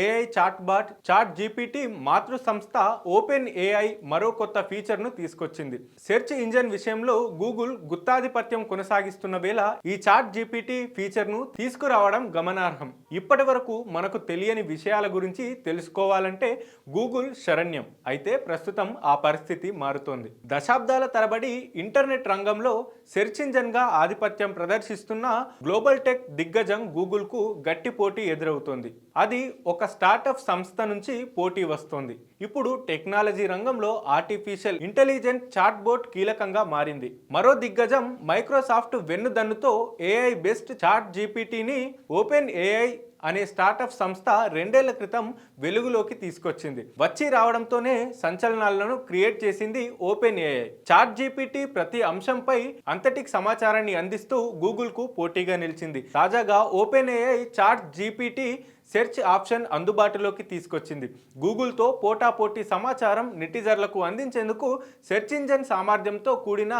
AI chat bot chat GPT మాతృ సంస్థ open AI మరో కొత్త ఫీచర్ను తీసుకొచ్చింది. సెర్చ్ ఇంజన్ విషయంలో గూగుల్ గుత్తాధిపత్యం కొనసాగిస్తున్న వేళ ఈ చాట్ జీపీటీ ఫీచర్ను తీసుకురావడం గమనార్హం. ఇప్పటి వరకు మనకు తెలియని విషయాల గురించి తెలుసుకోవాలంటే గూగుల్ శరణ్యం. అయితే ప్రస్తుతం ఆ పరిస్థితి మారుతోంది. దశాబ్దాల తరబడి ఇంటర్నెట్ రంగంలో సెర్చ్ ఇంజన్గా ఆధిపత్యం ప్రదర్శిస్తున్న గ్లోబల్ టెక్ దిగ్గజం గూగుల్కు గట్టి పోటీ ఎదురవుతోంది. అది ఒక స్టార్టప్ సంస్థ నుంచి పోటీ వస్తోంది. ఇప్పుడు టెక్నాలజీ రంగంలో ఆర్టిఫిషియల్ ఇంటెలిజెంట్ చాట్ బోట్ కీలకంగా మారింది. మరో దిగ్గజం మైక్రోసాఫ్ట్ వెన్నుదన్నుతో ఏఐ బెస్ట్ చాట్ జీపీటీని ఓపెన్ ఏఐ అనే స్టార్టప్ సంస్థ రెండేళ్ళ క్రితం వెలుగులోకి తీసుకొచ్చింది. వచ్చి రావడంతోనే సంచలనాలను క్రియేట్ చేసింది ఓపెన్ ఏఐ చాట్ జీపీటీ ప్రతి అంశంపై అంతటికి సమాచారాన్ని అందిస్తూ గూగుల్కు పోటీగా నిలిచింది. తాజాగా open AI chat GPT search option అందుబాటులోకి తీసుకొచ్చింది. గూగుల్తో పోటాపోటీ సమాచారం నెటిజర్లకు అందించేందుకు సెర్చ్ ఇంజన్ సామర్థ్యంతో కూడిన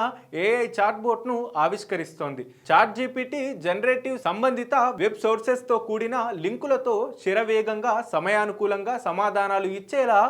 ఏఐ చాట్బోట్ను ఆవిష్కరిస్తోంది. చాట్ జీపీటీ జనరేటివ్ సంబంధిత వెబ్ సోర్సెస్తో కూడిన లింకులతో శిరవేగంగా సమయానుకూలంగా సమాధానాలు ఇచ్చేలా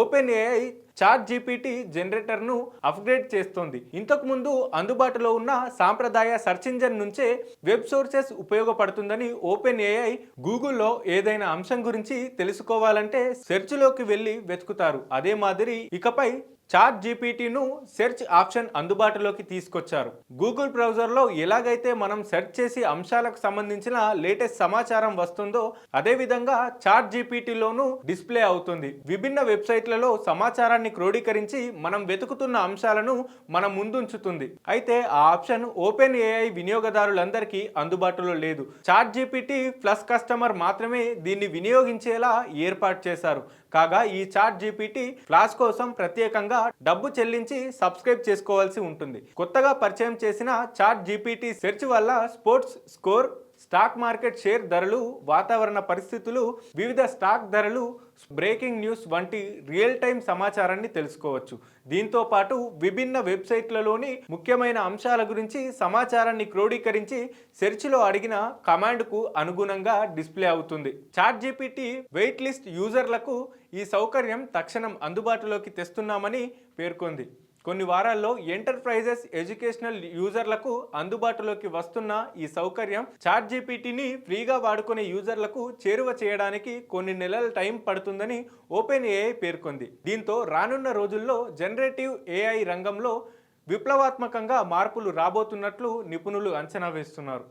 ఓపెన్ ఏఐ చాట్ జీపీటీ జనరేటర్ను అప్గ్రేడ్ చేస్తోంది. ఇంతకు ముందు అందుబాటులో ఉన్న సాంప్రదాయ సర్చ్ ఇంజన్ నుంచే వెబ్ సోర్సెస్ ఉపయోగపడుతుందని ఓపెన్ ఏఐ గూగుల్లో ఏదైనా అంశం గురించి తెలుసుకోవాలంటే సెర్చ్లోకి వెళ్ళి వెతుకుతారు. అదే మాదిరి ఇకపై చాట్ జీపీటీను సెర్చ్ ఆప్షన్ అందుబాటులోకి తీసుకొచ్చారు. గూగుల్ బ్రౌజర్లో ఎలాగైతే మనం సెర్చ్ చేసి అంశాలకు సంబంధించిన లేటెస్ట్ సమాచారం వస్తుందో అదేవిధంగా చాట్ జీపీటీలోనూ డిస్ప్లే అవుతుంది. విభిన్న వెబ్సైట్లలో సమాచారాన్ని క్రోడీకరించి మనం వెతుకుతున్న అంశాలను మన ముందుంచుతుంది. అయితే ఆ ఆప్షన్ ఓపెన్ ఏఐ వినియోగదారులందరికీ అందుబాటులో లేదు. చాట్ జీపీటీ ప్లస్ కస్టమర్ మాత్రమే దీన్ని వినియోగించేలా ఏర్పాటు చేశారు. కాగా ఈ చాట్ జీపీటీ ఫ్లాష్ కోసం ప్రత్యేకంగా డబ్బు చెల్లించి సబ్స్క్రైబ్ చేసుకోవాల్సి ఉంటుంది. కొత్తగా పరిచయం చేసిన చాట్ జీపీటీ సెర్చ్ వల్ల sports score stock market share ధరలు వాతావరణ పరిస్థితులు వివిధ స్టాక్ ధరలు బ్రేకింగ్ న్యూస్ వంటి రియల్ టైం సమాచారాన్ని తెలుసుకోవచ్చు. దీంతో పాటు విభిన్న వెబ్సైట్లలోని ముఖ్యమైన అంశాల గురించి సమాచారాన్ని క్రోడీకరించి సెర్చ్లో అడిగిన కమాండ్కు అనుగుణంగా డిస్ప్లే అవుతుంది. చాట్ జీపీటీ వెయిట్ లిస్ట్ యూజర్లకు ఈ సౌకర్యం తక్షణం అందుబాటులోకి తెస్తున్నామని పేర్కొంది. కొన్ని వారాల్లో ఎంటర్ప్రైజెస్ ఎడ్యుకేషనల్ యూజర్లకు అందుబాటులోకి వస్తున్న ఈ సౌకర్యం చాట్ జీపీటీని ఫ్రీగా వాడుకునే యూజర్లకు చేరువ చేయడానికి కొన్ని నెలల టైం పడుతుందని ఓపెన్ ఏఐ పేర్కొంది. దీంతో రానున్న రోజుల్లో జనరేటివ్ ఏఐ రంగంలో విప్లవాత్మకంగా మార్పులు రాబోతున్నట్లు నిపుణులు అంచనా వేస్తున్నారు.